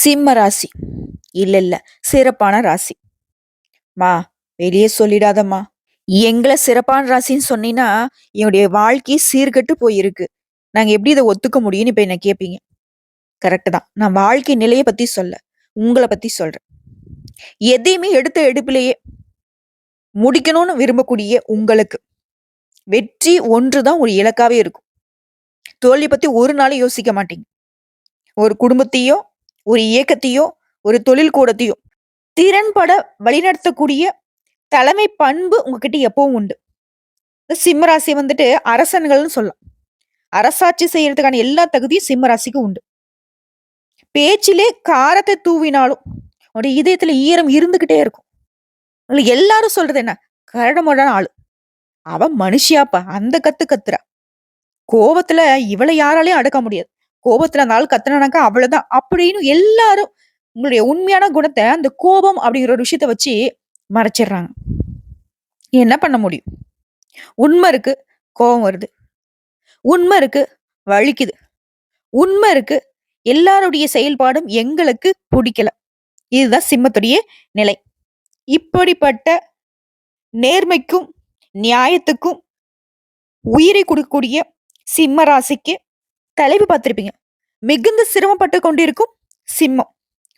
சிம்ம ராசி. இல்ல இல்ல சிறப்பான ராசி. மா வெளியே சொல்லிடாதம்மா. எங்களை சிறப்பான ராசின்னு சொன்னீங்கன்னா என்னுடைய வாழ்க்கை சீர்கெட்டு போயிருக்கு. நாங்க எப்படி இதை ஒத்துக்க முடியும்னு இப்ப என்ன கேட்பீங்க கரெக்டு தான். நான் வாழ்க்கை நிலையை பத்தி சொல்ல. உங்களை பத்தி சொல்றேன். எதையுமே எடுத்த எடுப்பிலேயே முடிக்கணும்னு விரும்பக்கூடிய உங்களுக்கு வெற்றி ஒன்றுதான் ஒரு இலக்காவே இருக்கும். தோல்வி பத்தி ஒரு நாளும் யோசிக்க மாட்டீங்க. ஒரு குடும்பத்தையோ ஒரு இயக்கத்தையோ ஒரு தொழில் கூடத்தையோ. திறன்பட வழிநடத்தக்கூடிய தலைமை பண்பு உங்ககிட்ட எப்பவும் உண்டு. சிம்மராசி வந்துட்டு அரசன்கள்னு சொல்லலாம். அரசாட்சி செய்யறதுக்கான எல்லா தகுதியும் சிம்மராசிக்கு உண்டு. பேச்சிலே காரத்தை தூவினாலும் உடைய இதயத்துல ஈரம் இருந்துகிட்டே இருக்கும். எல்லாரும் சொல்றது என்ன? கரடமுடான ஆளு. அவன் மனுஷியாப்பா. அந்த கத்து கத்துறா. கோபத்துல இவளை யாராலையும் அடக்க முடியாது. கோபத்துல அந்த ஆள் கத்துனானாக்கா அவ்வளவுதான். அப்படின்னு எல்லாரும் உங்களுடைய உண்மையான குணத்தை அந்த கோபம் அப்படிங்கிற ஒரு விஷயத்த வச்சு மறைச்சிடுறாங்க. என்ன பண்ண முடியும்? உண்மை இருக்கு கோபம் வருது. உண்மை இருக்கு வலிக்குது. உண்மை இருக்கு எல்லாருடைய செயல்பாடும் எங்களுக்கு பிடிக்கல. இதுதான் சிம்மத்துடைய நிலை. இப்படிப்பட்ட நேர்மைக்கும் நியாயத்துக்கும் உயிரை கொடுக்கக்கூடிய சிம்ம ராசிக்கு தலைப்பு பார்த்துருப்பீங்க. மிகுந்த சிரமப்பட்டு கொண்டிருக்கும் சிம்மம்.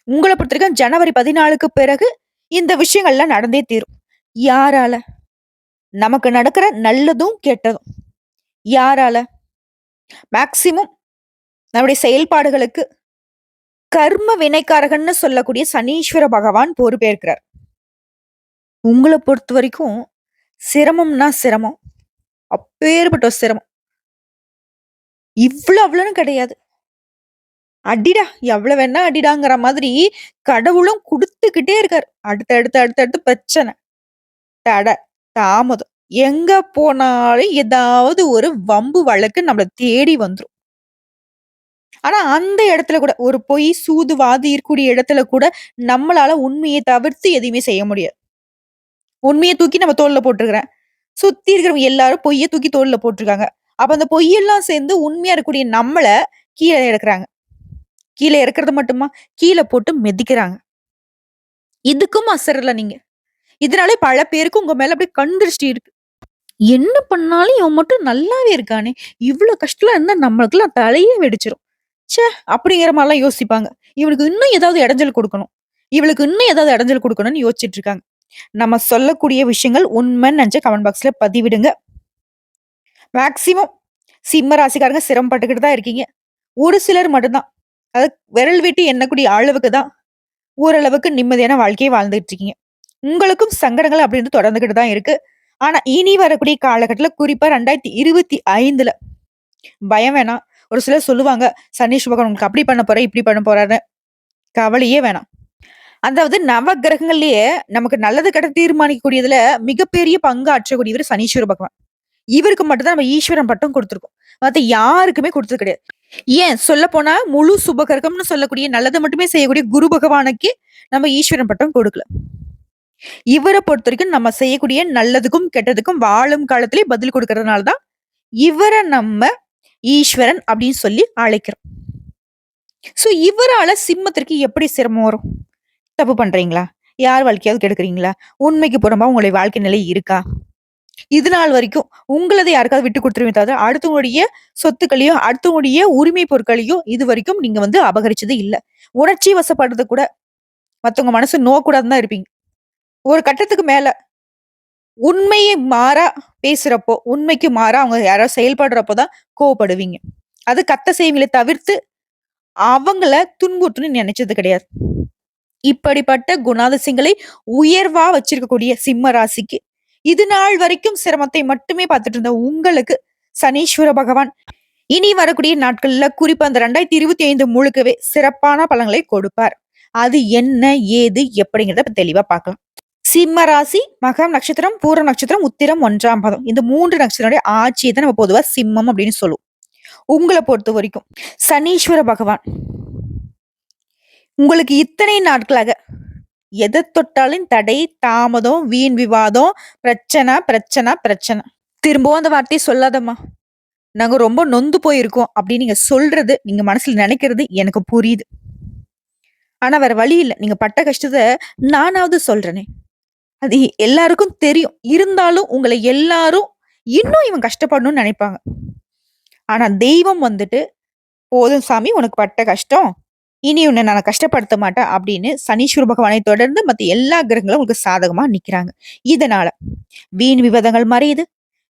உங்களை பொறுத்த வரைக்கும் ஜனவரி பதினாலுக்கு பிறகு இந்த விஷயங்கள்லாம் நடந்தே தீரும். யாரால? நமக்கு நடக்கிற நல்லதும் கெட்டதும். யாரால? மேக்சிமம் நம்முடைய செயல்பாடுகளுக்கு கர்ம வினைக்காரகன்னு சொல்லக்கூடிய சனீஸ்வர பகவான் பொறுப்பேற்கிறார். உங்களை பொறுத்த வரைக்கும் சிரமம்னா சிரமம். அப்பேற்பட்ட சிரமம். இவ்வளவு அவ்வளோன்னு கிடையாது. அடிடா எவ்வளோ வேணா அடிடாங்கிற மாதிரி கடவுளும் கொடுத்துக்கிட்டே இருக்காரு. அடுத்து அடுத்து அடுத்து அடுத்து பிரச்சனை. தடை தாமதம். எங்க போனாலும் ஏதாவது ஒரு வம்பு வழக்கு நம்மள தேடி வந்துரும். ஆனா அந்த இடத்துல கூட ஒரு பொய் சூது வாதி இருக்கக்கூடிய இடத்துல கூட நம்மளால உண்மையை தவிர்த்து எதையுமே செய்ய முடியாது. உண்மையை தூக்கி நம்ம தோல்ல போட்டிருக்கிறேன். சுத்தி இருக்கிறவங்க எல்லாரும் பொய்யை தூக்கி தோல்ல போட்டிருக்காங்க. அப்ப அந்த பொய்யெல்லாம் சேர்ந்து உண்மையா இருக்கக்கூடிய நம்மளை கீழே இறக்குறாங்க கீழே இறக்குறது மட்டுமா? கீழே போட்டு மிதிக்கிறாங்க. இதுக்கும் அசரல நீங்க. இதனாலே பல பேருக்கு உங்க மேல அப்படியே கண்டிருஷ்டி இருக்கு. என்ன பண்ணாலும் இவன் மட்டும் நல்லாவே இருக்கானே. இவ்வளவு கஷ்டம் இருந்தா நம்மளுக்குலாம் தலையே வெடிச்சிரும். ச்சே! அப்படிங்கிற மாதிரிலாம் யோசிப்பாங்க. இவனுக்கு இன்னும் ஏதாவது இடைஞ்சல் கொடுக்கணும். இவளுக்கு இன்னும் ஏதாவது இடைஞ்சல் கொடுக்கணும்னு யோசிச்சுட்டு இருக்காங்க. நம்ம சொல்லக்கூடிய விஷயங்கள் உண்மைன்னு நினைச்ச கமெண்ட் பாக்ஸ்ல பதிவிடுங்க. மேக்சிமம் சிம்ம ராசிக்காரங்க சிரமப்பட்டுக்கிட்டு தான் இருக்கீங்க. ஒரு சிலர் மட்டும்தான். அது விரல் விட்டு எண்ணக்கூடிய அளவுக்கு தான் ஓரளவுக்கு நிம்மதியான வாழ்க்கையை வாழ்ந்துட்டு இருக்கீங்க. உங்களுக்கும் சங்கடங்கள் அப்படின்னு தொடர்ந்துகிட்டு தான் இருக்கு. ஆனா இனி வரக்கூடிய காலகட்டத்தில் குறிப்பா ரெண்டாயிரத்தி இருபத்தி ஐந்துல பயம் வேணாம். ஒரு சிலர் சொல்லுவாங்க சனீஷ் பகவான் உங்களுக்கு அப்படி பண்ண போற இப்படி பண்ண போறாரு கவலையே வேணாம். அதாவது நவ கிரகங்கள்லயே நமக்கு நல்லது கெட்ட தீர்மானிக்கக்கூடியதுல மிகப்பெரிய பங்கு ஆற்றக்கூடியவர் சனீஸ்வர பகவான். இவருக்கு மட்டும்தான் நம்ம ஈஸ்வரன் பட்டம் கொடுத்துருக்கோம். மத்த யாருக்குமே கொடுத்தது கிடையாது. ஏன்? சொல்ல போனா முழு சுபகரகம்னு சொல்லக்கூடிய நல்லதை மட்டுமே செய்யக்கூடிய குரு பகவானுக்கு நம்ம ஈஸ்வரன் பட்டம் கொடுக்கல. இவரை பொறுத்த வரைக்கும் நம்ம செய்யக்கூடிய நல்லதுக்கும் கெட்டதுக்கும் வாழும் காலத்திலே பதில் கொடுக்கறதுனால தான் இவரை நம்ம ஈஸ்வரன் அப்படின்னு சொல்லி அழைக்கிறோம். சோ இவரால சிம்மத்திற்கு எப்படி சிரமம் வரும்? தப்பு பண்றீங்களா? யார் வாழ்க்கையாவது கெடுக்குறீங்களா? உண்மைக்கு புறம்பா உங்களுடைய வாழ்க்கை நிலை இருக்கா? இது நாள் வரைக்கும் உங்களதை யாருக்காவது விட்டு கொடுத்துருவீங்க தவிர அடுத்தவங்களுடைய சொத்துக்களையும் அடுத்தவங்களுடைய உரிமை பொருட்களையும் இது வரைக்கும் நீங்க வந்து அபகரிச்சது இல்லை. உணர்ச்சி வசப்படுறது கூட மற்றவங்க மனசு நோக்கூடாதுன்னு தான் இருப்பீங்க. ஒரு கட்டத்துக்கு மேல உண்மையை மாறா பேசுறப்போ உண்மைக்கு மாறா அவங்க யாராவது செயல்படுறப்போ தான் கோவப்படுவீங்க. அது கத்த செய்வீங்களை தவிர்த்து அவங்கள துன்புறுத்துன்னு நினைச்சது கிடையாது. இப்படிப்பட்ட குணாதிசயங்களை உயர்வா வச்சிருக்கக்கூடிய சிம்ம ராசிக்கு இது நாள் வரைக்கும் சிரமத்தை மட்டுமே பார்த்துட்டு இருந்த உங்களுக்கு சனீஸ்வர பகவான் இனி வரக்கூடிய நாட்கள்ல குறிப்பா அந்த ரெண்டாயிரத்தி இருபத்தி ஐந்து முழுக்கவே சிறப்பான பலன்களை கொடுப்பார். அது என்ன ஏது எப்படிங்கிறத தெளிவா பார்க்கலாம். சிம்ம ராசி மகம் நட்சத்திரம் பூர நட்சத்திரம் உத்திரம் ஒன்றாம் பதம். இந்த மூன்று நட்சத்திரனுடைய ஆட்சியை தான் நம்ம பொதுவா சிம்மம் அப்படின்னு சொல்லுவோம். உங்களை பொறுத்த வரைக்கும் சனீஸ்வர பகவான் உங்களுக்கு இத்தனை நாட்களாக எதை தொட்டாலும் தடை தாமதம் வீண் விவாதம் பிரச்சனை பிரச்சனை பிரச்சனை திரும்பவும் அந்த வார்த்தையை சொல்லாதம்மா நாங்க ரொம்ப நொந்து போயிருக்கோம் அப்படின்னு நீங்க சொல்றது நீங்க மனசுல நினைக்கிறது எனக்கு புரியுது ஆனா வேற வழி இல்லை நீங்க பட்ட கஷ்டத்தை நானாவது சொல்றேனே. அது எல்லாருக்கும் தெரியும். இருந்தாலும் உங்களை எல்லாரும் இன்னும் இவன் கஷ்டப்படணும்னு நினைப்பாங்க ஆனா தெய்வம் வந்துட்டு, "போதும் சாமி உனக்கு பட்ட கஷ்டம். இனி உன்னை நான் கஷ்டப்படுத்த மாட்டேன்." அப்படின்னு சனீஸ்வர பகவானை தொடர்ந்து மற்ற எல்லா கிரகங்களும் உங்களுக்கு சாதகமா நிக்கிறாங்க. இதனால வீண் விவாதங்கள் மறையுது.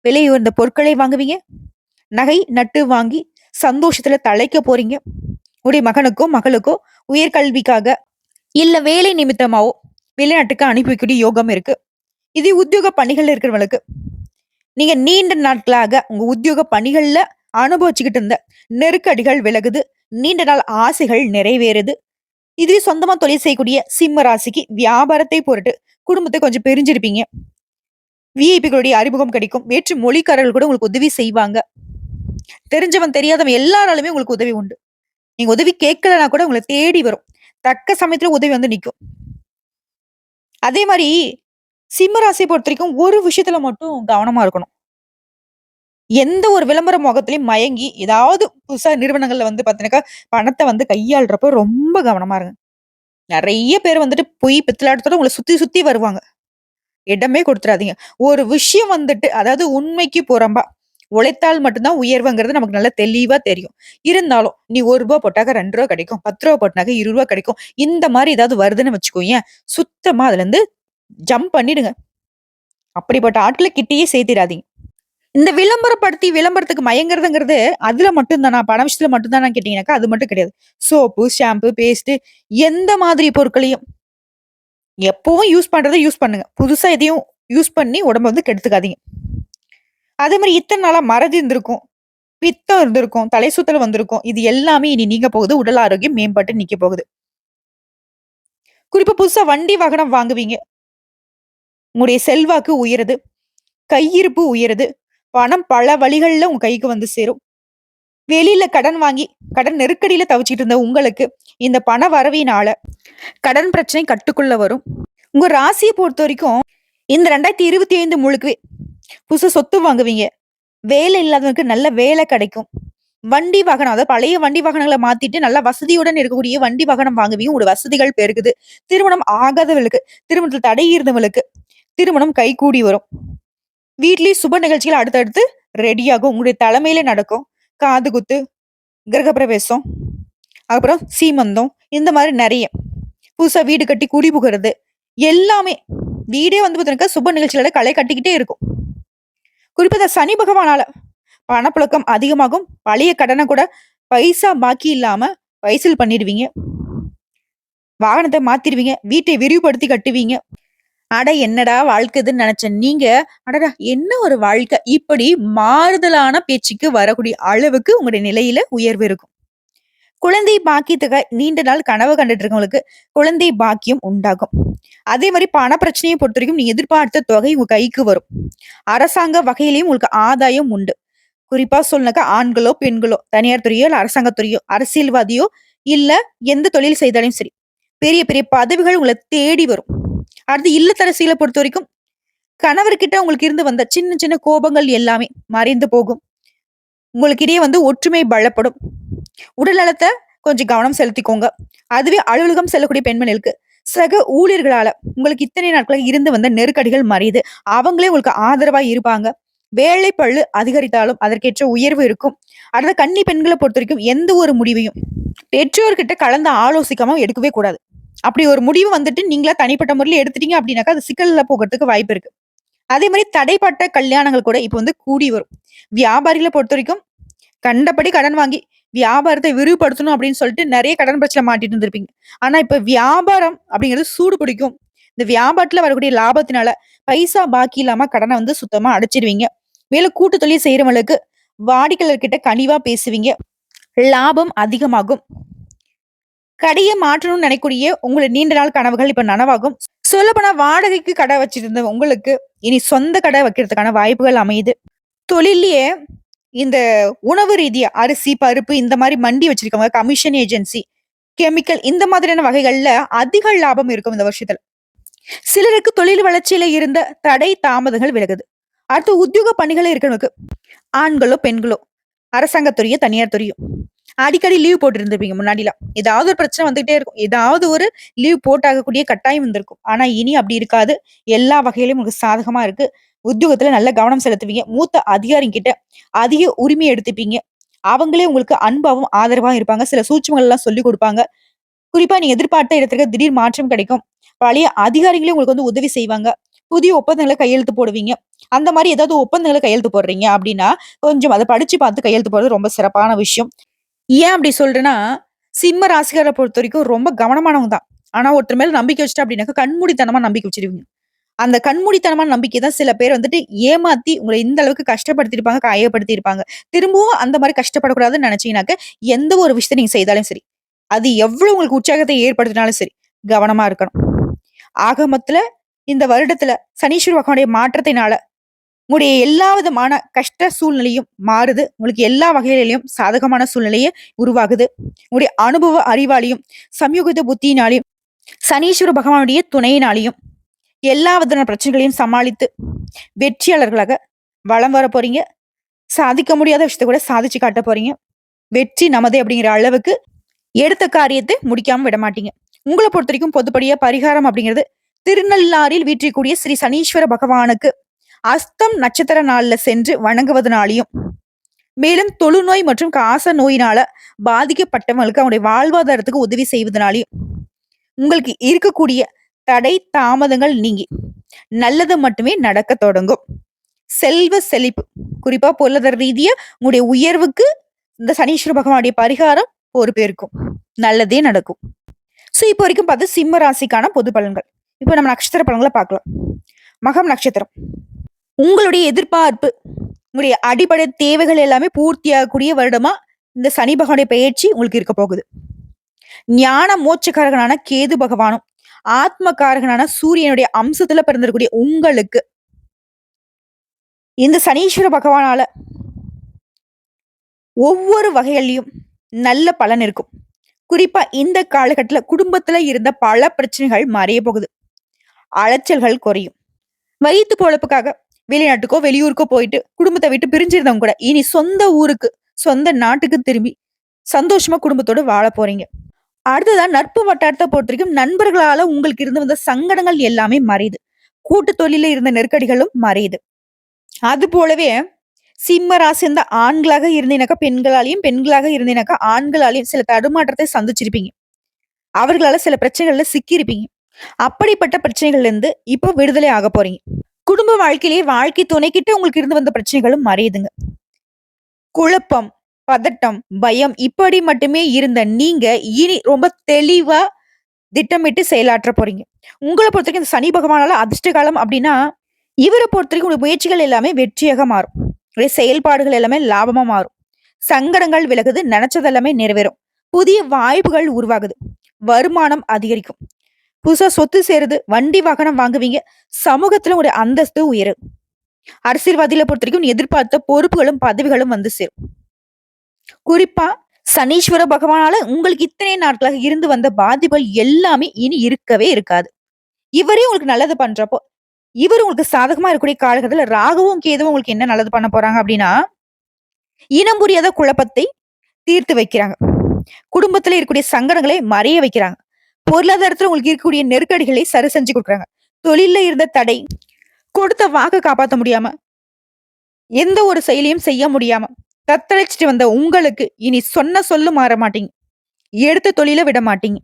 விலை உயர்ந்த பொருட்களை வாங்குவீங்க. நகை, நட்டு வாங்கி சந்தோஷத்துல தழைக்க போறீங்க. உடைய மகனுக்கோ, மகளுக்கோ உயர்கல்விக்காக, இல்ல வேலை நிமித்தமாவோ வெளிநாட்டுக்கு அனுப்பி வைக்கக்கூடிய யோகம் இருக்கு. இதே உத்தியோக பணிகள்ல இருக்கிறவங்களுக்கு, நீங்க நீண்ட நாட்களாக உங்க உத்தியோக பணிகள்ல அனுபவிச்சுக்கிட்டு இருந்த நெருக்கடிகள் விலகுது. நீண்ட நாள் ஆசைகள் நிறைவேறுது. இதுவே சொந்தமா தொழில் செய்யக்கூடிய சிம்ம ராசிக்கு வியாபாரத்தை பொருட்டு குடும்பத்தை கொஞ்சம் பிரிஞ்சிருப்பீங்க. விஐபிகளுடைய அறிமுகம் கிடைக்கும். வேற்று மொழிக்காரர்கள் கூட உங்களுக்கு உதவி செய்வாங்க. தெரிஞ்சவன், தெரியாதவன் எல்லாராலுமே உங்களுக்கு உதவி உண்டு. நீங்க உதவி கேட்கலனா கூட உங்களை தேடி வரும். தக்க சமயத்துல உதவி வந்து நிற்கும் அதே மாதிரி சிம்ம ராசியை பொறுத்த வரைக்கும் ஒரு விஷயத்துல மட்டும் கவனமா இருக்கணும். எந்த ஒரு விளம்பர முகத்திலையும் மயங்கி, ஏதாவது புதுசா நிறுவனங்கள்ல வந்து பார்த்தீங்கன்னாக்கா, பணத்தை வந்து கையாள்றப்போ ரொம்ப கவனமா இருங்க. நிறைய பேர் வந்துட்டு பொய் பித்தலாட்டத்தோட உங்களை சுத்தி சுத்தி வருவாங்க. இடமே கொடுத்துடாதீங்க ஒரு விஷயம் வந்துட்டு அதாவது உண்மைக்கு புறம்பா, உழைத்தால் மட்டும்தான் உயர்வுங்கிறது நமக்கு நல்லா தெளிவா தெரியும். இருந்தாலும் நீ ஒரு ரூபா போட்டாக்க ரெண்டு ரூபா கிடைக்கும். பத்து ரூபா போட்டாக்க இருபது ரூபா கிடைக்கும். இந்த மாதிரி ஏதாவது வருதுன்னு வச்சுக்கோயேன், சுத்தமா அதுலேருந்து ஜம்ப் பண்ணிடுங்க. அப்படிப்பட்ட ஆட்களை கிட்டேயே சேர்த்திடாதீங்க இந்த விளம்பரப்படுத்தி விளம்பரத்துக்கு மயங்குறதுங்கிறது அதுல மட்டும்தானா பண விஷயத்துல மட்டும்தானா கேட்டீங்கன்னாக்கா, அது மட்டும் கிடையாது. சோப்பு, ஷாம்பு, பேஸ்ட்டு எந்த மாதிரி பொருட்களையும் எப்பவும் யூஸ் பண்றதை யூஸ் பண்ணுங்க. புதுசா எதையும் யூஸ் பண்ணி உடம்ப வந்து கெடுத்துக்காதீங்க. அதே மாதிரி இத்தனை நாளா மறதி இருந்திருக்கும். பித்தம் இருந்திருக்கும். தலை சுத்தல் வந்திருக்கும். இது எல்லாமே இனி நீங்க போகுது. உடல் ஆரோக்கியம் மேம்பட்டு நிக்க போகுது. குறிப்பா புதுசா வண்டி, வாகனம் வாங்குவீங்க. உங்களுடைய செல்வாக்கு உயருது. கையிருப்பு உயருது. பணம் பல வழிகளில் உங்க கைக்கு வந்து சேரும். வெளியில கடன் வாங்கி, கடன் நெருக்கடியில தவிச்சிட்டு இருந்த உங்களுக்கு, இந்த பண வரவினால கடன் பிரச்சனை கட்டுக்குள்ள வரும். உங்க பொறுத்த வரைக்கும் இந்த 2025 முழுக்கவே புதுசு சொத்து வாங்குவீங்க. வேலை இல்லாதவனுக்கு நல்ல வேலை கிடைக்கும். வண்டி வாகனம் அதாவது பழைய வண்டி வாகனங்களை மாத்திட்டு நல்ல வசதியுடன் இருக்கக்கூடிய வண்டி வாகனம் வாங்குவீங்க. உங்களோட வசதிகள் பெருகுது. திருமணம் ஆகாதவர்களுக்கு, திருமணத்தில் தடை இருந்தவளுக்கு திருமணம் கைகூடி வரும். வீட்லயே சுப நிகழ்ச்சிகள் அடுத்தடுத்து ரெடியாகும். உங்களுடைய தலைமையில நடக்கும். காது குத்து, கிரகப்பிரவேசம், அப்புறம் சீமந்தம் இந்த மாதிரி நிறைய புதுசா வீடு கட்டி குடி புகுறது, எல்லாமே வீடே வந்து பார்த்தீங்கன்னாக்கா சுப நிகழ்ச்சிகளை களை கட்டிக்கிட்டே இருக்கும். குறிப்பாக சனி பகவானால பணப்புழக்கம் அதிகமாகும். பழைய கடனை கூட பைசா பாக்கி இல்லாம வயசில் பண்ணிடுவீங்க. வாகனத்தை மாத்திடுவீங்க வீட்டை விரிவுபடுத்தி கட்டுவீங்க. அட என்னடா வாழ்க்கைதுன்னு நினைச்சேன் நீங்க, அடடா என்ன ஒரு வாழ்க்கை! இப்படி மாறுதலான பேச்சுக்கு வரக்கூடிய அளவுக்கு உங்களுடைய நிலையில உயர்வு இருக்கும். குழந்தை பாக்கியத்துக்காக நீண்ட நாள் கனவு கண்டுட்டு இருக்கவங்களுக்கு, குழந்தை பாக்கியம் உண்டாகும். அதே மாதிரி பண பிரச்சனைய பொறுத்தவரைக்கும் நீங்க எதிர்பார்த்த தொகை உங்க கைக்கு வரும். அரசாங்க வகையிலையும் உங்களுக்கு ஆதாயம் உண்டு. குறிப்பா சொல்லணும்னாக்கா ஆண்களோ, பெண்களோ, தனியார் துறையோ, இல்ல அரசாங்க துறையோ, அரசியல்வாதியோ, இல்ல எந்த தொழில் செய்தாலும் சரி, பெரிய பெரிய பதவிகள் உங்களை தேடி வரும். அடுத்து இல்லத்தரசியில பொறுத்த வரைக்கும் கணவர்கிட்ட உங்களுக்கு இருந்து வந்த சின்ன சின்ன கோபங்கள் எல்லாமே மறைந்து போகும். உங்களுக்கிடையே வந்து ஒற்றுமை பலப்படும். உடல்நலத்தை கொஞ்சம் கவனம் செலுத்திக்கோங்க. அதுவே அலுவலகம் செல்லக்கூடிய பெண்மணிகளுக்கு, சக ஊழியர்களால உங்களுக்கு இத்தனை நாட்களாக இருந்து வந்த நெருக்கடிகள் மறையுது. அவங்களே உங்களுக்கு ஆதரவா இருப்பாங்க. வேலை பளு அதிகரித்தாலும் அதற்கேற்ற உயர்வு இருக்கும். அடுத்த கன்னி பெண்களை பொறுத்த வரைக்கும் எந்த ஒரு முடிவையும் பெற்றோர்கிட்ட கலந்து ஆலோசிக்காம எடுக்கவே கூடாது. அப்படி ஒரு முடிவு வந்துட்டு நீங்களா தனிப்பட்ட முறையில எடுத்துட்டீங்க அப்படின்னாக்கா, அது சிக்கல்ல போகறதுக்கு வாய்ப்பு இருக்கு. அதே மாதிரி தடைப்பட்ட கல்யாணங்கள் கூட இப்போ வந்து கூடி வரும். வியாபாரில பொறுத்த வரைக்கும் கண்டபடி கடன் வாங்கி வியாபாரத்தை விரிவுபடுத்தணும் அப்படின்னு சொல்லிட்டு நிறைய கடன் பிரச்சனை மாட்டிட்டு இருந்திருப்பீங்க. ஆனா இப்ப வியாபாரம் அப்படிங்கிறது சூடு பிடிக்கும். இந்த வியாபாரத்துல வரக்கூடிய லாபத்தினால பைசா பாக்கி இல்லாம கடனை வந்து சுத்தமா அடைச்சிருவீங்க. மேலும் கூட்டு தொழில் செய்யறவங்களுக்கு வாடிக்கையாளர்கிட்ட கனிவா பேசுவீங்க. லாபம் அதிகமாகும். கடையை மாற்றணும்னு நினைக்கக்கூடிய உங்களுடைய நீண்ட நாள் கனவுகள் இப்ப நனவாகும். சொல்லப்போனா வாடகைக்கு கடை வச்சிருந்த உங்களுக்கு, இனி சொந்த கடை வைக்கிறதுக்கான வாய்ப்புகள் அமையுது. தொழிலே இந்த உணவு ரீதியா அரிசி, பருப்பு இந்த மாதிரி மண்டி வச்சிருக்கவங்க, கமிஷன் ஏஜென்சி, கெமிக்கல் இந்த மாதிரியான வகைகள்ல அதிக லாபம் இருக்கும் இந்த வருஷத்துல. சிலருக்கு தொழில் வளர்ச்சியில இருந்த தடை, தாமதங்கள் விலகுது. அடுத்து உத்தியோக பணிகளை இருக்கிறவங்களுக்கு, ஆண்களோ, பெண்களோ, அரசாங்கத்துறையோ தனியார் துறையோ, அடிக்கடி லீவ் போட்டு இருந்திருப்பீங்க முன்னாடிலாம். ஏதாவது ஒரு பிரச்சனை வந்துகிட்டே இருக்கும். ஏதாவது ஒரு லீவ் போட்டாகக்கூடிய கட்டாயம் வந்திருக்கும். ஆனா இனி அப்படி இருக்காது. எல்லா வகையிலும் உங்களுக்கு சாதகமா இருக்கு. உத்தியோகத்துல நல்ல கவனம் செலுத்துவீங்க. மூத்த அதிகாரிங்கிட்ட அதிக உரிமை எடுத்துப்பீங்க. அவங்களே உங்களுக்கு அன்பாவும் ஆதரவாகவும் இருப்பாங்க. சில சூட்சமங்கள் எல்லாம் சொல்லி கொடுப்பாங்க. குறிப்பா நீங்க எதிர்பார்த்த இடத்துக்கு திடீர் மாற்றம் கிடைக்கும். பழைய அதிகாரிகளே உங்களுக்கு வந்து உதவி செய்வாங்க. புதிய ஒப்பந்தங்களை கையெழுத்து போடுவீங்க. அந்த மாதிரி ஏதாவது ஒப்பந்தங்களை கையெழுத்து போடுறீங்க அப்படின்னா கொஞ்சம் அதை படிச்சு பார்த்து கையெழுத்து போடுறது ரொம்ப சிறப்பான விஷயம். ஏன் அப்படி சொல்றேன்னா சிம்ம ராசிகாரை பொறுத்த வரைக்கும் ரொம்ப கவனமானவங்க தான். ஆனா ஒருத்தர் மேல நம்பிக்கை வச்சுட்டா அப்படின்னாக்கா கண்மூடித்தனமா நம்பிக்கை வச்சிருவீங்க. அந்த கண்மூடித்தனமான நம்பிக்கை தான் சில பேர் வந்துட்டு ஏமாத்தி உங்களை இந்த அளவுக்கு கஷ்டப்படுத்திருப்பாங்க காயப்படுத்தியிருப்பாங்க. திரும்பவும் அந்த மாதிரி கஷ்டப்படக்கூடாதுன்னு நினைச்சீங்கன்னாக்க எந்த ஒரு விஷயத்தை நீங்க செய்தாலும் சரி அது எவ்வளவு உங்களுக்கு உற்சாகத்தை ஏற்படுத்தினாலும் சரி கவனமா இருக்கணும். ஆகமத்துல இந்த வருடத்துல சனீஸ்வர பகவானுடைய மாற்றத்தினால உங்களுடைய எல்லா விதமான கஷ்ட சூழ்நிலையும் மாறுது. உங்களுக்கு எல்லா வகையிலையும் சாதகமான சூழ்நிலையே உருவாகுது. உங்களுடைய அனுபவ அறிவாலையும் சமயோகித புத்தியினாலையும் சனீஸ்வர பகவானுடைய துணையினாலையும் எல்லா விதமான பிரச்சனைகளையும் சமாளித்து வெற்றியாளர்களாக வளம் வர போறீங்க. சாதிக்க முடியாத விஷயத்த கூட சாதிச்சு காட்ட போறீங்க. வெற்றி நமது அப்படிங்கிற அளவுக்கு எடுத்த காரியத்தை முடிக்காம விட மாட்டீங்க. உங்களை பொறுத்த வரைக்கும் பொதுப்படியா பரிகாரம் அப்படிங்கிறது திருநள்ளாறில் வீற்றிக்கூடிய ஸ்ரீ சனீஸ்வர பகவானுக்கு அஸ்தம் நட்சத்திர நாள்ல சென்று வணங்குவதனாலையும் மேலும் தொழுநோய் மற்றும் காச நோயினால பாதிக்கப்பட்டவங்களுக்கு அவங்களுடைய வாழ்வாதாரத்துக்கு உதவி செய்வதனாலையும் உங்களுக்கு இருக்கக்கூடிய தடை தாமதங்கள் நீங்கி நல்லது மட்டுமே நடக்க தொடங்கும். செல்வ செழிப்பு குறிப்பா பொருளாதார ரீதியா உங்களுடைய உயர்வுக்கு இந்த சனீஸ்வர பகவானுடைய பரிகாரம் பொறுப்பேற்கும். நல்லதே நடக்கும். சோ இப்போ வரைக்கும் பார்த்து சிம்ம ராசிக்கான பொது பலன்கள். இப்போ நம்ம நட்சத்திர பலன்களை பார்க்கலாம். மகம் நட்சத்திரம். உங்களுடைய எதிர்பார்ப்பு உங்களுடைய அடிப்படை தேவைகள் எல்லாமே பூர்த்தியாகக்கூடிய வருடமா இந்த சனி பகவானுடைய பயிற்சி உங்களுக்கு இருக்க போகுது. ஞான மோட்சக்காரகனான கேது பகவானும் ஆத்மகாரகனான சூரியனுடைய அம்சத்துல பிறந்திருக்கக்கூடிய உங்களுக்கு இந்த சனீஸ்வர பகவானால ஒவ்வொரு வகைகள்லயும் நல்ல பலன் இருக்கும். குறிப்பா இந்த காலகட்டத்துல குடும்பத்துல இருந்த பல பிரச்சனைகள் மறைய போகுது. அலைச்சல்கள் குறையும். வயிற்று பொழப்புக்காக வெளிநாட்டுக்கோ வெளியூருக்கோ போயிட்டு குடும்பத்தை விட்டு பிரிஞ்சிருந்தவங்க கூட இனி சொந்த ஊருக்கு சொந்த நாட்டுக்கு திரும்பி சந்தோஷமா குடும்பத்தோட வாழ போறீங்க. அடுத்ததான் நட்பு வட்டாரத்தை பொறுத்த வரைக்கும் நண்பர்களால உங்களுக்கு இருந்து வந்த சங்கடங்கள் எல்லாமே மறையுது. கூட்டு தொழில இருந்த நெருக்கடிகளும் மறையுது. அது போலவே சிம்ம ராசி இருந்த ஆண்களாக இருந்தீனாக்கா பெண்களாலையும் பெண்களாக இருந்தீனாக்கா ஆண்களாலையும் சில தடுமாற்றத்தை சந்திச்சிருப்பீங்க. அவர்களால சில பிரச்சனைகள்ல சிக்கியிருப்பீங்க. அப்படிப்பட்ட பிரச்சனைகள்ல இருந்து இப்போ விடுதலை ஆக போறீங்க. குடும்ப வாழ்க்கையிலேயே வாழ்க்கை துணைக்கிட்ட உங்களுக்கு இருந்து வந்த பிரச்சனைகளும் மறையுதுங்க குழப்பம் பதட்டம் பயம் இப்படி மட்டுமே இருந்த நீங்க இனி ரொம்ப தெளிவா திட்டமிட்டு செயலாற்ற போறீங்க. உங்களை பொறுத்த வரைக்கும் இந்த சனி பகவானால அதிர்ஷ்ட காலம் அப்படின்னா இவரை பொறுத்த வரைக்கும் உங்களுடைய முயற்சிகள் எல்லாமே வெற்றியாக மாறும். உங்களுடைய செயல்பாடுகள் எல்லாமே லாபமா மாறும். சங்கடங்கள் விலகுது நினைச்சது எல்லாமே நிறைவேறும். புதிய வாய்ப்புகள் உருவாகுது. வருமானம் அதிகரிக்கும். புதுசா சொத்து சேருது வண்டி வாகனம் வாங்குவீங்க சமூகத்துல உங்களுடைய அந்தஸ்து உயரும். அரசியல்வாதிகளை பொறுத்த வரைக்கும் எதிர்பார்த்த பொறுப்புகளும் பதவிகளும் வந்து சேரும். குறிப்பா சனீஸ்வர பகவானால உங்களுக்கு இத்தனை நாட்களாக இருந்து வந்த பாதிப்புகள் எல்லாமே இனி இருக்கவே இருக்காது. இவரே உங்களுக்கு நல்லது பண்றப்போ இவர் உங்களுக்கு சாதகமா இருக்கக்கூடிய காலகட்டத்துல ராகவும் கேதுவும் உங்களுக்கு என்ன நல்லது பண்ண போறாங்க அப்படின்னா இனம் புரியாத குழப்பத்தை தீர்த்து வைக்கிறாங்க. குடும்பத்துல இருக்கக்கூடிய சங்கடங்களை மறைய வைக்கிறாங்க. பொருளாதாரத்துல உங்களுக்கு இருக்கக்கூடிய நெருக்கடிகளை சரி செஞ்சு கொடுக்குறாங்க. தொழில இருந்த தடை கொடுத்த வாக்கு காப்பாற்ற முடியாம எந்த ஒரு செயலையும் செய்ய முடியாம தத்தளிச்சுட்டு வந்த உங்களுக்கு இனி சொன்ன சொல்லு மாற மாட்டீங்க. எடுத்த தொழில விட மாட்டீங்க.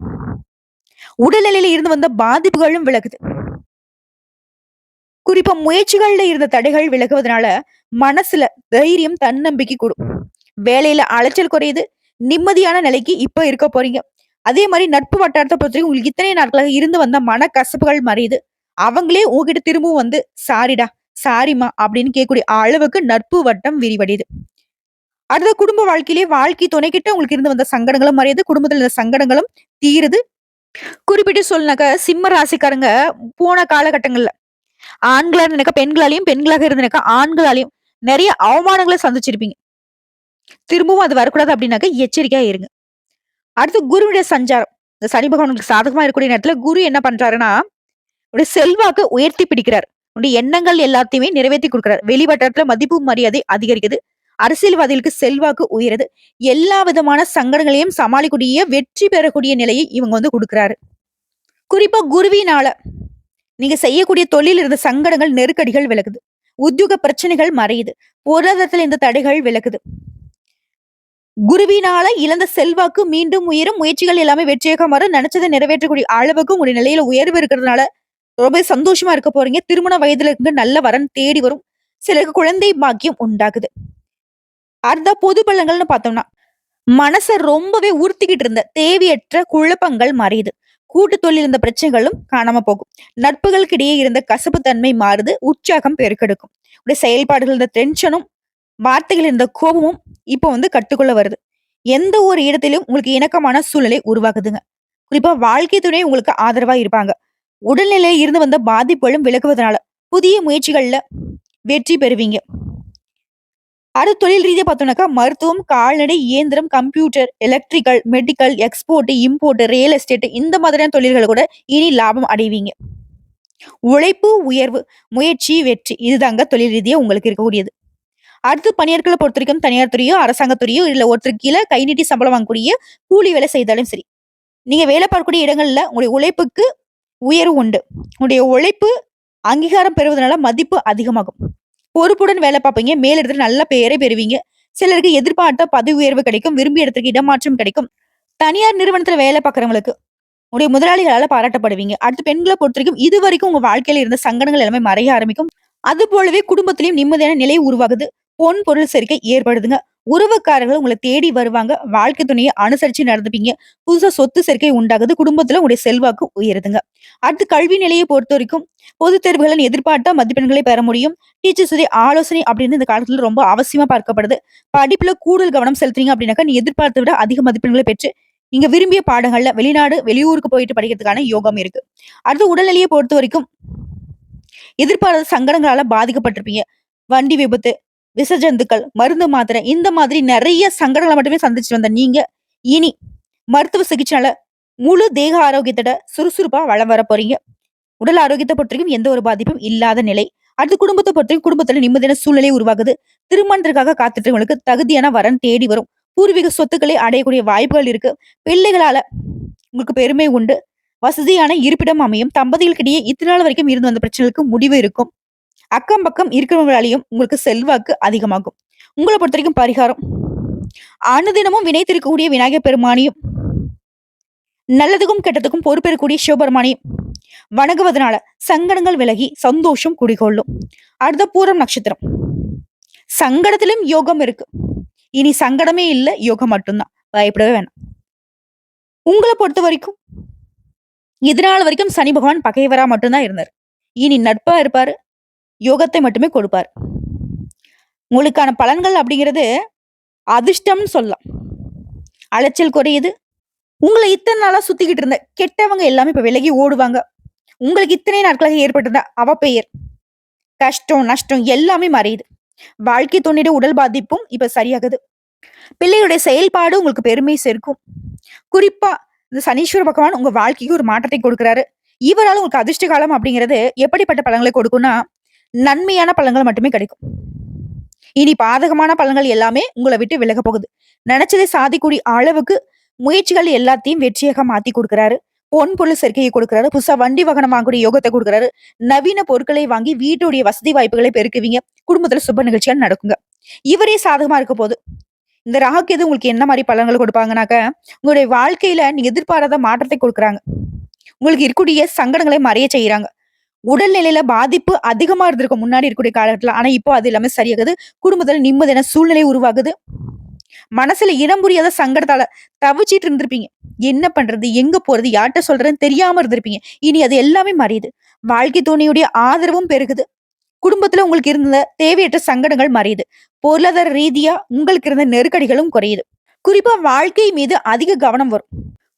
உடல்நிலையில இருந்து வந்த பாதிப்புகளும் விலகுது. குறிப்பா முயற்சிகள்ல இருந்த தடைகள் விலகுவதனால மனசுல தைரியம் தன்னம்பிக்கை கூடும். வேலையில அலைச்சல் குறையுது. நிம்மதியான நிலைக்கு இப்ப இருக்க போறீங்க. அதே மாதிரி நட்பு வட்டாரத்தை பொறுத்தவரைக்கும் உங்களுக்கு இத்தனை நாட்களாக இருந்து வந்த மன கசப்புகள் மறையுது. அவங்களே உங்ககிட்ட திரும்பவும் வந்து சாரிடா சாரிமா அப்படின்னு கேட்கக்கூடிய அளவுக்கு நட்பு வட்டம் விரிவடையுது. அடுத்த குடும்ப வாழ்க்கையிலேயே வாழ்க்கை துணைக்கிட்ட உங்களுக்கு இருந்து வந்த சங்கடங்களும் மறையுது. குடும்பத்தில் இருந்த சங்கடங்களும் தீருது. குறிப்பிட்டு சொல்லினாக்க சிம்ம ராசிக்காரங்க போன காலகட்டங்கள்ல ஆண்களா நினைக்க பெண்களாலையும் பெண்களாக இருந்தனாக்க ஆண்களாலையும் நிறைய அவமானங்களை சந்திச்சிருப்பீங்க. திரும்பவும் அது வரக்கூடாது அப்படின்னாக்க எச்சரிக்கையா இருங்க. அடுத்து குருவினுடைய சஞ்சாரம். இந்த சனி பகவானுக்கு சாதகமா இருக்கக்கூடிய நேரத்துல குரு என்ன பண்றாருன்னா உடைய செல்வாக்கு உயர்த்தி பிடிக்கிறார். உடைய எண்ணங்கள் எல்லாத்தையுமே நிறைவேற்றி கொடுக்கிறார். வெளிவட்டத்துல மதிப்பு மரியாதை அதிகரிக்குது. அரசியல்வாதிகளுக்கு செல்வாக்கு உயருது. எல்லா விதமான சங்கடங்களையும் சமாளிக்கூடிய வெற்றி பெறக்கூடிய நிலையை இவங்க வந்து கொடுக்குறாரு. குறிப்பா குருவினால நீங்க செய்யக்கூடிய தொழில் இருந்த சங்கடங்கள் நெருக்கடிகள் விலகுது. உத்தியோக பிரச்சனைகள் மறையுது. பொருளாதாரத்துல இந்த தடைகள் விலகுது. குருவினால இழந்த செல்வாக்கு மீண்டும் உயரும். முயற்சிகள் எல்லாமே வெற்றியாக மாறும். நினைச்சதை நிறைவேற்றக்கூடிய அளவுக்கு உங்களுடைய நிலையில உயர்வு இருக்கிறதுனால ரொம்ப சந்தோஷமா இருக்க போறீங்க. திருமண வயதுல இருந்து நல்ல வரன் தேடி வரும். சிலருக்கு குழந்தை பாக்கியம் உண்டாகுது. அடுத்த பொது பள்ளங்கள்னு பார்த்தோம்னா மனச ரொம்பவே உறுத்திக்கிட்டு இருந்த தேவையற்ற குழப்பங்கள் மறையுது கூட்டு தொழில் இருந்த பிரச்சனைகளும் காணாம போகும். நட்புகளுக்கு இடையே இருந்த கசப்பு தன்மை மாறுது. உற்சாகம் பெருக்கெடுக்கும். உடைய செயல்பாடுகள் இருந்த டென்ஷனும் வார்த்தைகள் இருந்த கோபமும் இப்போ வந்து கட்டுக்குள்ள வருது. எந்த ஒரு இடத்திலும் உங்களுக்கு இணக்கமான சூழ்நிலை உருவாக்குதுங்க குறிப்பா வாழ்க்கை துணை உங்களுக்கு ஆதரவா இருப்பாங்க. உடல்நிலையில இருந்து வந்த பாதிப்புகளும் விலகுவதனால புதிய முயற்சிகள்ல வெற்றி பெறுவீங்க. அடுத்த தொழில் ரீதியா பார்த்தோம்னாக்கா மருத்துவம் கால்நடை இயந்திரம் computer electrical medical export import real estate இந்த மாதிரியான தொழில்கள் கூட இனி லாபம் அடைவீங்க. உழைப்பு உயர்வு முயற்சி வெற்றி இதுதாங்க தொழில் ரீதியா உங்களுக்கு இருக்கக்கூடியது. அடுத்து பணியாட்களை பொறுத்த வரைக்கும் தனியார் துறையோ அரசாங்கத்துறையோ இல்லை ஒருத்தர் கீழே கை நீட்டி சம்பளம் வாங்கக்கூடிய கூலி வேலை செய்தாலும் சரி. நீங்க வேலை பார்க்கக்கூடிய இடங்கள்ல உங்களுடைய உழைப்புக்கு உயர்வு உண்டு. உங்களுடைய உழைப்பு அங்கீகாரம் பெறுவதனால மதிப்பு அதிகமாகும். பொறுப்புடன் வேலை பார்ப்பீங்க. மேலிடத்துல நல்ல பெயரை பெறுவீங்க. சிலருக்கு எதிர்பார்த்த பதவி உயர்வு கிடைக்கும். விரும்பிய இடத்துக்கு இடமாற்றம் கிடைக்கும். தனியார் நிறுவனத்துல வேலை பார்க்குறவங்களுக்கு உடைய முதலாளிகளால பாராட்டப்படுவீங்க. அடுத்து பெண்களை பொறுத்த வரைக்கும் இது வரைக்கும் உங்க வாழ்க்கையில இருந்த சங்கடங்கள் எல்லாமே மறைய ஆரம்பிக்கும். அது போலவே குடும்பத்திலையும் நிம்மதியான நிலை உருவாகுது. பொன் பொருள் சேர்க்கை ஏற்படுதுங்க. உறவுக்காரர்கள் உங்களை தேடி வருவாங்க. வாழ்க்கை துணையை அனுசரிச்சு நடந்துப்பீங்க. புதுசா சொத்து சேர்க்கை உண்டாகுது. குடும்பத்துல உங்களுடைய செல்வாக்கு உயருதுங்க. அடுத்து கல்வி நிலையை பொறுத்த வரைக்கும் பொது தேர்வுகளின் எதிர்பார்த்தா மதிப்பெண்களை பெற முடியும். டீச்சர்ஸ் ஆலோசனை அப்படின்னு இந்த காலத்துல ரொம்ப அவசியமா பார்க்கப்படுது. படிப்புல கூடுதல் கவனம் செலுத்துறீங்க அப்படின்னாக்கா நீ எதிர்பார்த்த விட அதிக மதிப்பெண்களை பெற்று நீங்க விரும்பிய பாடங்கள்ல வெளிநாடு வெளியூருக்கு போயிட்டு படிக்கிறதுக்கான யோகம் இருக்கு. அடுத்து உடல்நிலையை பொறுத்த வரைக்கும் எதிர்பாராத சங்கடங்களால பாதிக்கப்பட்டிருப்பீங்க. வண்டி விபத்து விசஜந்துக்கள் மருந்து மாத்திரை இந்த மாதிரி நிறைய சங்கடங்களை மட்டுமே சந்திச்சு வந்த நீங்க இனி மருத்துவ சிகிச்சையால முழு தேக ஆரோக்கியத்தோட சுறுசுறுப்பா வளம் வர போறீங்க. உடல் ஆரோக்கியத்தை பொறுத்தவரைக்கும் எந்த ஒரு பாதிப்பும் இல்லாத நிலை. அடுத்து குடும்பத்தை பொறுத்தவரைக்கும் குடும்பத்துல நிம்மதியான சூழ்நிலை உருவாகுது. திருமணத்திற்காக காத்துட்டு தகுதியான வரன் தேடி வரும். பூர்வீக சொத்துக்களை அடையக்கூடிய வாய்ப்புகள் இருக்கு. பிள்ளைகளால உங்களுக்கு பெருமை உண்டு. வசதியான இருப்பிடம் அமையும். தம்பதிகளுக்கிடையே நாள் வரைக்கும் இருந்து வந்த பிரச்சனைகளுக்கு முடிவு இருக்கும். அக்கம் பக்கம் இருக்கிறவங்களாலையும் உங்களுக்கு செல்வாக்கு அதிகமாகும். உங்களை பொறுத்த வரைக்கும் பரிகாரம். அனுதினமும் வினைத்திருக்கக்கூடிய விநாயகர் பெருமானியும் நல்லதுக்கும் கெட்டதுக்கும் பொறுப்பேற்கக்கூடிய சிவபெருமானியும் வணங்குவதனால சங்கடங்கள் விலகி சந்தோஷம் குடிகொள்ளும். அடுத்த பூரம் நட்சத்திரம். சங்கடத்திலும் யோகம் இருக்கு. இனி சங்கடமே இல்லை யோகம் மட்டும்தான். பயப்படவே வேணாம். உங்களை பொறுத்த வரைக்கும் இதனால வரைக்கும் சனி பகவான் பகைவரா மட்டும்தான் இருந்தார். இனி நட்பா இருப்பாரு. யோகத்தை மட்டுமே கொடுப்பார். உங்களுக்கான பலன்கள் அப்படிங்கிறது அதிர்ஷ்டம்னு சொல்லலாம். அலைச்சல் குறையுது. உங்களை இத்தனை நாளா சுத்திக்கிட்டு இருந்த கெட்டவங்க எல்லாமே இப்ப விலகி ஓடுவாங்க. உங்களுக்கு இத்தனை நாட்களாக ஏற்பட்டிருந்த அவ பெயர். கஷ்டம் நஷ்டம் எல்லாமே மறையுது. வாழ்க்கை துணிட உடல் பாதிப்பும் இப்ப சரியாகுது. பிள்ளையுடைய செயல்பாடு உங்களுக்கு பெருமை சேர்க்கும். குறிப்பா இந்த சனீஸ்வர பகவான் உங்க வாழ்க்கைக்கு ஒரு மாற்றத்தை கொடுக்குறாரு. இவரால் உங்களுக்கு அதிர்ஷ்ட காலம் அப்படிங்கிறது எப்படிப்பட்ட பலன்களை கொடுக்கும்னா நன்மையான பலன்கள் மட்டுமே கிடைக்கும். இனி பாதகமான பலன்கள் எல்லாமே உங்களை விட்டு விலக போகுது. நினைச்சதை சாதிக்கூடிய அளவுக்கு முயற்சிகள் எல்லாத்தையும் வெற்றியாக மாத்தி கொடுக்குறாரு. பொன் பொருள் சேர்க்கையை கொடுக்குறாரு. புதுசா வண்டி வாகனம் வாங்கக்கூடிய யோகத்தை கொடுக்குறாரு. நவீன பொருட்களை வாங்கி வீட்டுடைய வசதி வாய்ப்புகளை பெருக்குவீங்க. குடும்பத்துல சுப நிகழ்ச்சிகள் நடக்குங்க. இவரே சாதகமா இருக்க போது இந்த ராகுக்கு உங்களுக்கு என்ன மாதிரி பலன்கள் கொடுப்பாங்கனாக்க உங்களுடைய வாழ்க்கையில நீங்க எதிர்பாராத மாற்றத்தை கொடுக்குறாங்க. உங்களுக்கு இருக்கக்கூடிய சங்கடங்களை மறைய செய்யறாங்க உடல்நிலையில பாதிப்பு அதிகமா இருந்திருக்கும் முன்னாடி இருக்கக்கூடிய காலகட்டத்தில் ஆனா இப்போ அது எல்லாமே சரியாகுது. குடும்பத்துல நிம்மதியான சூழ்நிலை உருவாகுது. மனசுல இடம் புரியாத சங்கடத்தால தவிச்சிட்டு இருந்திருப்பீங்க. என்ன பண்றது? எங்க போறது? யார்கிட்ட சொல்றதுன்னு தெரியாம இருந்திருப்பீங்க. இனி அது எல்லாமே மறையுது வாழ்க்கை துணையுடைய ஆதரவும் பெருகுது. குடும்பத்துல உங்களுக்கு இருந்த தேவையற்ற சங்கடங்கள் மறையுது பொருளாதார ரீதியா உங்களுக்கு இருந்த நெருக்கடிகளும் குறையுது. குறிப்பா வாழ்க்கை மீது அதிக கவனம் வரும்.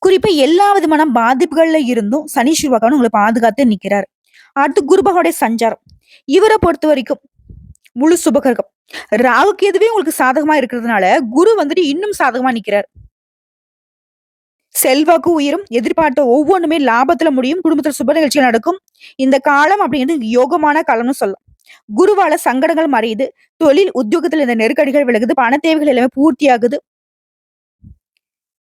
குறிப்பா எல்லா விதமான பாதிப்புகள்ல இருந்தும் சனீஸ்வர் பகவான் உங்களை பாதுகாத்து நிக்கிறாரு. அடுத்து குருபகோடைய சஞ்சாரம். இவரை பொறுத்த வரைக்கும் முழு சுபகரகம். ராகுக்கு எதுவே உங்களுக்கு சாதகமா இருக்கிறதுனால குரு வந்துட்டு இன்னும் சாதகமா நிக்கிறார். செல்வாக்கு உயிரும் எதிர்பார்த்த ஒவ்வொன்றுமே லாபத்துல முடியும். குடும்பத்துல சுப நிகழ்ச்சிகள் நடக்கும். இந்த காலம் அப்படிங்கிறது யோகமான காலம்னு சொல்லலாம். குருவால சங்கடங்கள் மறையுது. தொழில் உத்தியோகத்துல இந்த நெருக்கடிகள் விலகுது. பண தேவைகள் எல்லாமே பூர்த்தியாகுது.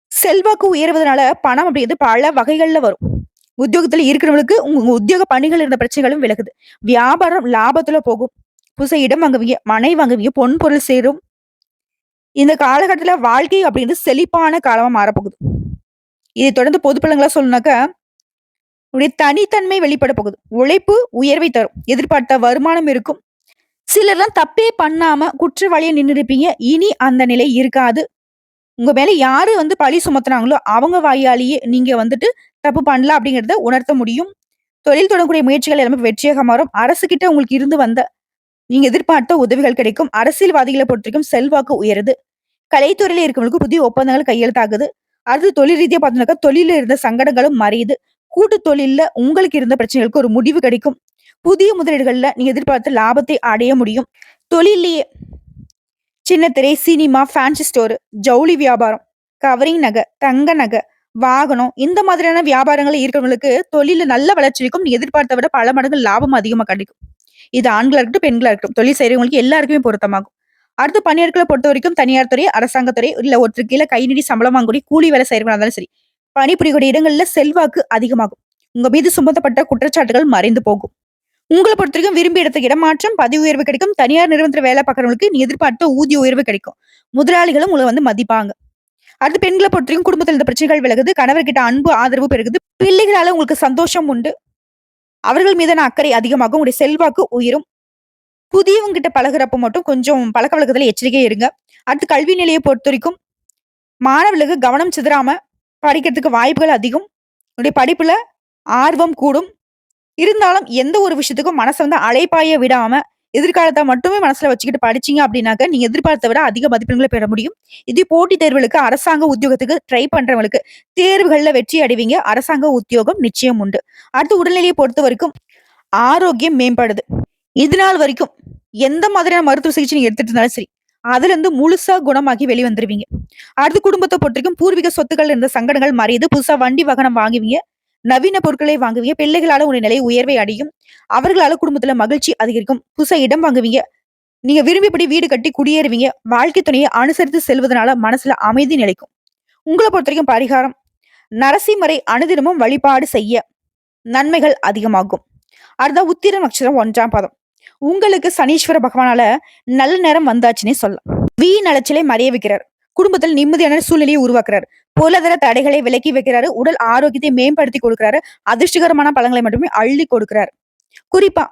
செல்வாக்கு உயர்வதனால பணம் அப்படிங்கிறது பல வகைகள்ல வரும். உத்தியோகத்துல இருக்கிறவங்களுக்கு உங்க உத்தியோக பணிகள் இருந்த பிரச்சனைகளும் விலகுது. வியாபாரம் லாபத்துல போகும். புதுசா இடம் வாங்குவீங்க மனை வாங்குவீங்க பொன் பொருள் சேரும். இந்த காலகட்டத்துல வாழ்க்கை அப்படிங்கிறது செழிப்பான காலமா மாறப்போகுது. இதை தொடர்ந்து பொது பலங்களா சொல்லணும்னாக்கா உடைய தனித்தன்மை வெளிப்பட போகுது. உழைப்பு உயர்வை தரும். எதிர்பார்த்த வருமானம் இருக்கும். சிலர்லாம் தப்பே பண்ணாம குற்றவாளியை நின்று இருப்பீங்க இனி அந்த நிலை இருக்காது. உங்க மேல யாரு வந்து பழி சுமத்துனாங்களோ அவங்க வாயாலேயே நீங்க வந்துட்டு தப்பு பண்ணல அப்படிங்கறத உணர்த்த முடியும். தொழில் தொடங்கக்கூடிய முயற்சிகள் எல்லாமே வெற்றியாக மாறும். அரசு கிட்ட உங்களுக்கு இருந்து வந்த நீங்க எதிர்பார்த்த உதவிகள் கிடைக்கும். அரசியல்வாதிகளை பொறுத்த வரைக்கும் செல்வாக்கு உயருது. கலைத்துறையில இருக்கவங்களுக்கு புதிய ஒப்பந்தங்கள் கையெழுத்தாகுது. அடுத்து தொழில் ரீதியா பார்த்தோம்னாக்கா தொழில இருந்த சங்கடங்களும் மறையுது. கூட்டு தொழில்ல உங்களுக்கு இருந்த பிரச்சனைகளுக்கு ஒரு முடிவு கிடைக்கும். புதிய முதலீடுகள்ல நீங்க எதிர்பார்த்த லாபத்தை அடைய முடியும். தொழிலேயே சின்ன திரை சினிமா ஃபேன்சி ஸ்டோர் ஜவுளி வியாபாரம் கவரிங் நகை தங்க நகை வாகனம் இந்த மாதிரியான வியாபாரங்கள் இருக்கிறவங்களுக்கு தொழில நல்ல வளர்ச்சி இருக்கும் எதிர்பார்த்த விட பல மடங்கு லாபம் அதிகமா கிடைக்கும். இது ஆண்களாக இருக்கட்டும் பெண்களாக இருக்கட்டும் தொழில் செய்யறவங்களுக்கு எல்லாருக்குமே பொருத்தமாகும். அடுத்து பணியாளர்களை பொறுத்த வரைக்கும் தனியார் துறை அரசாங்கத்துறை இல்ல ஒருத்தர் கீழே கை நீடி சம்பளம் வாங்கக்கூடிய கூலி வேலை செய்கிறவங்களா இருந்தாலும் சரி பணிபுரியக்கூடிய இடங்கள்ல செல்வாக்கு அதிகமாகும். உங்க மீது சுமத்தப்பட்ட குற்றச்சாட்டுகள் மறைந்து போகும். உங்களை பொறுத்த வரைக்கும் விரும்பி இடத்துக்கு இடமாற்றம் பதவி உயர்வு கிடைக்கும் தனியார் நிறுவனத்தில் வேலை பார்க்கறவங்களுக்கு நீ எதிர்பார்த்த ஊதிய உயர்வு கிடைக்கும். முதலாளிகளும் உங்களை வந்து மதிப்பாங்க. அடுத்து பெண்களை பொறுத்த வரைக்கும் குடும்பத்தில் இந்த பிரச்சனைகள் விலகுது கணவர்கிட்ட அன்பு ஆதரவு பெருகுது. பிள்ளைகளால உங்களுக்கு சந்தோஷம் உண்டு. அவர்கள் மீதான அக்கறை அதிகமாகும் உங்களுடைய செல்வாக்கு உயரும். புதியவங்கிட்ட பழகிறப்ப மட்டும் கொஞ்சம் பழக்க வழக்கத்துல எச்சரிக்கை இருங்க. அடுத்து கல்வி நிலையை பொறுத்த வரைக்கும் மாணவர்களுக்கு கவனம் சிதறாம படிக்கிறதுக்கு வாய்ப்புகள் அதிகம். உங்களுடைய படிப்புல ஆர்வம் கூடும். இருந்தாலும் எந்த ஒரு விஷயத்துக்கும் மனசை வந்து அலைப்பாய விடாம எதிர்காலத்தை மட்டுமே மனசுல வச்சுக்கிட்டு படிச்சீங்க அப்படின்னாக்க நீங்க எதிர்பார்த்த விட அதிக மதிப்பெண்களை பெற முடியும். இது போட்டித் தேர்வுகளுக்கு அரசாங்க உத்தியோகத்துக்கு ட்ரை பண்றவங்களுக்கு தேர்வுகள்ல வெற்றி அடைவீங்க. அரசாங்க உத்தியோகம் நிச்சயம் உண்டு. அடுத்து உடல்நிலையை பொறுத்த வரைக்கும் ஆரோக்கியம் மேம்படுது. இது நாள் வரைக்கும் எந்த மாதிரியான மருத்துவ சிகிச்சை நீங்க எடுத்துட்டு இருந்தாலும் சரி அதுல இருந்து முழுசா குணமாகி வெளிவந்துருவீங்க. அடுத்து குடும்பத்தை பொறுத்த வரைக்கும் பூர்வீக சொத்துக்கள் இருந்த சங்கடங்கள் மறையுது. புதுசா வண்டி வாகனம் வாங்குவீங்க. நவீன பொருட்களை வாங்குவீங்க. பிள்ளைகளால உடைய நிலை உயர்வை அடையும். அவர்களால குடும்பத்துல மகிழ்ச்சி அதிகரிக்கும். புதுசா இடம் வாங்குவீங்க. நீங்க விரும்பியபடி வீடு கட்டி குடியேறுவீங்க. வாழ்க்கை துணையை அனுசரித்து செல்வதனால மனசுல அமைதி நிலைக்கும். உங்களை பொறுத்த வரைக்கும் பரிகாரம். நரசிம்மரை அனுதினமும் வழிபாடு செய்ய நன்மைகள் அதிகமாகும். அடுத்த உத்திர நட்சத்திரம் ஒன்றாம் பாதம். உங்களுக்கு சனீஸ்வர பகவானால நல்ல நேரம் வந்தாச்சுன்னே சொல்லலாம். வீண் அலைச்சலை மறைய வைக்கிறார். குடும்பத்தில் நிம்மதியான சூழ்நிலையை உருவாக்குறார். பொருளாதார தடைகளை விலக்கி வைக்கிறாரு. உடல் ஆரோக்கியத்தை மேம்படுத்தி கொடுக்கிறாரு. அதிர்ஷ்டகரமான பழங்களை மட்டுமே அள்ளி கொடுக்கிறாரு. குறிப்பா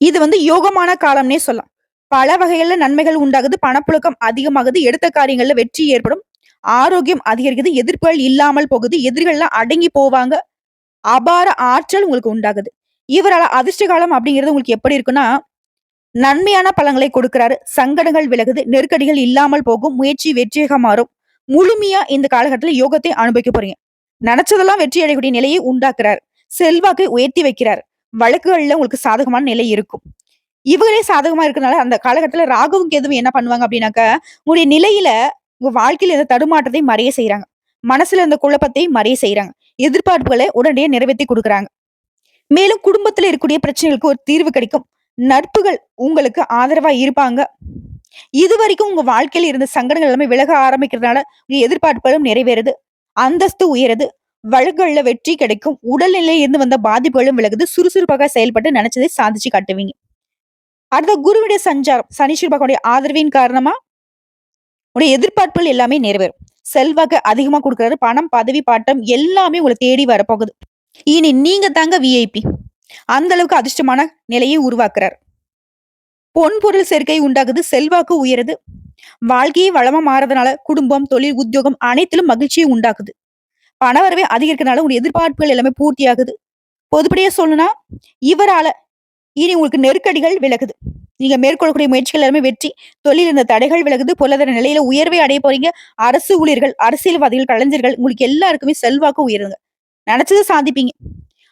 இது வந்து யோகமான காலம்னே சொல்லலாம். பல வகைகள்ல நன்மைகள் உண்டாகுது. பணப்புழக்கம் அதிகமாகுது. எடுத்த காரியங்கள்ல வெற்றி ஏற்படும். ஆரோக்கியம் அதிகரிக்குது. எதிர்ப்புகள் இல்லாமல் போகுது. எதிரிகள்லாம் அடங்கி போவாங்க. அபார ஆற்றல் உங்களுக்கு உண்டாகுது. இவரால அதிர்ஷ்ட காலம் அப்படிங்கிறது உங்களுக்கு எப்படி இருக்குன்னா நன்மையான பழங்களை கொடுக்கிறாரு. சங்கடங்கள் விலகுது. நெருக்கடிகள் இல்லாமல் போகும். முயற்சி வெற்றியாக மாறும். முழுமையா இந்த காலகட்டத்துல யோகத்தை அனுபவிக்க போறீங்க. நினைச்சதெல்லாம் வெற்றி அடையக்கூடிய நிலையை உண்டாக்குறாரு. செல்வாக்கை உயர்த்தி வைக்கிறார். வழக்குகள்ல உங்களுக்கு சாதகமான நிலை இருக்கும். இவங்களே சாதகமா இருக்கிறனால அந்த காலகட்டத்துல ராகவும் கேதுவும் என்ன பண்ணுவாங்க அப்படின்னாக்க உங்களுடைய நிலையில உங்க வாழ்க்கையில இருந்த தடுமாற்றத்தை மறைய செய்யறாங்க மனசுல இருந்த குழப்பத்தை மறைய செய்யறாங்க எதிர்பார்ப்புகளை உடனடியே நிறைவேற்றி கொடுக்குறாங்க. மேலும் குடும்பத்துல இருக்கக்கூடிய பிரச்சனைகளுக்கு ஒரு தீர்வு கிடைக்கும். நட்புகள் உங்களுக்கு ஆதரவா இருப்பாங்க. இது வரைக்கும் உங்க வாழ்க்கையில இருந்த சங்கடங்கள் எல்லாமே விலக ஆரம்பிக்கிறதுனால உங்க எதிர்பார்ப்புகளும் நிறைவேறுது. அந்தஸ்து உயருது. வழக்குகள்ல வெற்றி கிடைக்கும். உடல்நிலையில இருந்து வந்த பாதிப்புகளும் விலகுது. சுறுசுறுப்பாக செயல்பட்டு நினைச்சதை சாதிச்சு காட்டுவீங்க. அடுத்த குருவுடைய சஞ்சாரம் சனீஸ்வர பகவானுடைய ஆதரவின் காரணமா? உடைய எதிர்பார்ப்புகள் எல்லாமே நிறைவேறும். செல்வாக்கு அதிகமா கொடுக்கறாரு. பணம் பதவி பாட்டம் எல்லாமே உங்களை தேடி வரப்போகுது. இனி நீங்க தாங்க விஐபி அந்த அளவுக்கு அதிர்ஷ்டமான நிலையை உருவாக்குறார். பொன் பொருள் சேர்க்கை உண்டாகுது செல்வாக்கு உயருது. வாழ்க்கையே வளமா மாறதுனால குடும்பம் தொழில் உத்தியோகம் அனைத்திலும் மகிழ்ச்சியை உண்டாக்குது. பணவரவே அதிகரிக்கிறனால உங்களுடைய எதிர்பார்ப்புகள் எல்லாமே பூர்த்தி ஆகுது பொதுப்படியா சொல்லணும்னா இவரால இனி உங்களுக்கு நெருக்கடிகள் விலகுது. நீங்க மேற்கொள்ளக்கூடிய முயற்சிகள் எல்லாமே வெற்றி. தொழில் இருந்த தடைகள் விலகுது. பொருளாதார நிலையில உயர்வை அடைய போறீங்க. அரசு ஊழியர்கள் அரசியல்வாதிகள் கலைஞர்கள் உங்களுக்கு எல்லாருக்குமே செல்வாக்கு உயருங்க நினைச்சதை சாதிப்பீங்க.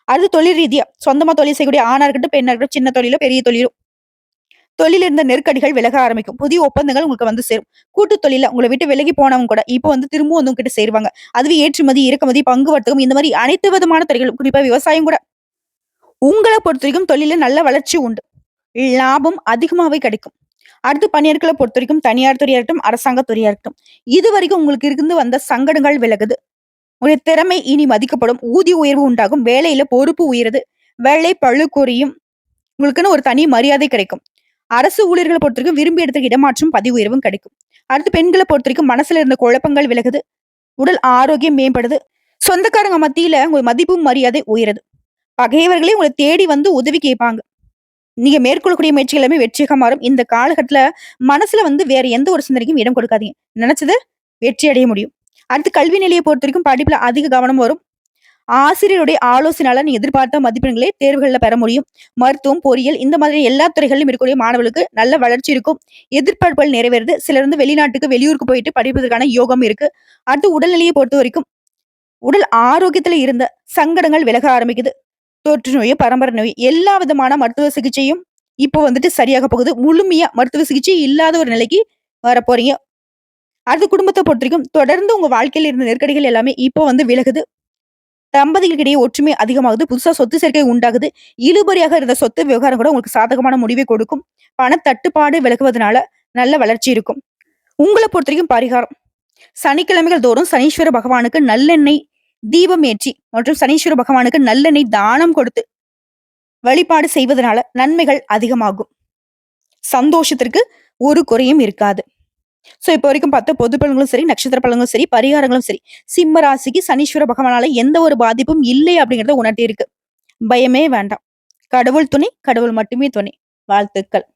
அடுத்து தொழில் ரீதியா சொந்தமா தொழில் செய்யக்கூடிய ஆணா இருக்கட்டும் பெண்ணா இருக்கட்டும் சின்ன தொழிலோ பெரிய தொழிலோ தொழில் இருந்த நெருக்கடிகள் விலக ஆரம்பிக்கும் புதிய ஒப்பந்தங்கள் உங்களுக்கு வந்து சேரும் கூட்டு தொழில உங்களை விட்டு விலகி போனவங்க கூட இப்போ வந்து திரும்பவும் வந்து உங்ககிட்ட சேருவாங்க அதுவே ஏற்றுமதி இறக்குமதி பங்கு வர்த்தகம் இந்த மாதிரி அனைத்து விதமான துறைகளும் குறிப்பா விவசாயம் கூட உங்களை பொறுத்த வரைக்கும் தொழில நல்ல வளர்ச்சி உண்டு லாபம் அதிகமாவே கிடைக்கும். அடுத்து பணியாருக்களை பொறுத்த வரைக்கும் தனியார் துறையா இருக்கட்டும், அரசாங்க துறையா இருக்கட்டும். இதுவரைக்கும் உங்களுக்கு இருந்து வந்த சங்கடங்கள் விலகுது. உங்களுடைய திறமை இனி மதிக்கப்படும். ஊதிய உயர்வு உண்டாகும். வேலையில பொறுப்பு உயருது. வேலை பழு குறையும். உங்களுக்குன்னு ஒரு தனி மரியாதை கிடைக்கும். அரசு ஊழியர்களை பொறுத்தவரைக்கும் விரும்பி இடத்துக்கு இடமாற்றம், பதவி உயர்வும் கிடைக்கும். அடுத்து பெண்கள பொறுத்தவரைக்கும் மனசுல இருந்த குழப்பங்கள் விலகுது. உடல் ஆரோக்கியம் மேம்படுது. சொந்தக்காரங்க மத்தியில உங்க மதிப்பும், மரியாதை உயருது. பகைவர்களே உங்களை தேடி வந்து உதவி கேட்பாங்க. நீங்க மேற்கொள்ளக்கூடிய முயற்சிகள் எல்லாமே வெற்றியாக மாறும். இந்த காலகட்டத்துல மனசுல வந்து வேற எந்த ஒரு சிந்தனைக்கும் இடம் கொடுக்காதீங்க. நினைச்சது வெற்றி அடைய முடியும். அடுத்து கல்வி நிலையை பொறுத்த வரைக்கும் படிப்புல அதிக கவனம் வரும். ஆசிரியருடைய ஆலோசனையால நீங்க எதிர்பார்த்த மதிப்பெண்களை தேர்வுகளில் பெற முடியும். மருத்துவம், பொறியியல் இந்த மாதிரி எல்லா துறைகளிலும் இருக்கக்கூடிய மாணவர்களுக்கு நல்ல வளர்ச்சி இருக்கும். எதிர்பார்ப்புகள் நிறைவேறுது. சிலர் வந்து வெளிநாட்டுக்கு, வெளியூருக்கு போயிட்டு படிப்பதற்கான யோகம் இருக்கு. அடுத்து உடல்நிலையை பொறுத்த வரைக்கும் உடல் ஆரோக்கியத்துல இருந்த சங்கடங்கள் விலக ஆரம்பிக்குது. தொற்று நோய், பரம்பரை நோய் எல்லா விதமான மருத்துவ சிகிச்சையும் இப்போ வந்துட்டு சரியாக போகுது. முழுமையா மருத்துவ சிகிச்சை இல்லாத ஒரு நிலைக்கு வரப்போறீங்க. அடுத்து பொறுத்த வரைக்கும் தொடர்ந்து உங்க வாழ்க்கையில இருந்த நெருக்கடிகள் எல்லாமே இப்போ வந்து விலகுது. தம்பதிகளுக்கிடையே ஒற்றுமை அதிகமாகுது. புதுசா சொத்து சேர்க்கை உண்டாகுது. இழுபறியாக இருந்த சொத்து விவகாரம் கூட உங்களுக்கு சாதகமான முடிவை கொடுக்கும். பணத்தட்டுப்பாடு விலகுவதனால நல்ல வளர்ச்சி இருக்கும். உங்கள பொறுத்தவரைக்கும் பரிகாரம். சனிக்கிழமைகள் தோறும் சனீஸ்வர பகவானுக்கு நல்லெண்ணெய் தீபம் ஏற்றி மற்றும் சனீஸ்வர பகவானுக்கு நல்லெண்ணெய் தானம் கொடுத்து வழிபாடு செய்வதனால நன்மைகள் அதிகமாகும். சந்தோஷத்திற்கு ஒரு குறையும் இருக்காது. சோ இப்போ வரைக்கும் பார்த்த பொது பலன்களும் சரி, நட்சத்திர பலன்களும் சரி, பரிகாரங்களும் சரி, சிம்ம ராசிக்கு சனீஸ்வர பகவானால எந்த ஒரு பாதிப்பும் இல்லை அப்படிங்கிறத உணர்த்தி இருக்கு. பயமே வேண்டாம். கடவுள் துணை, கடவுள் மட்டுமே துணை. வாழ்த்துக்கள்.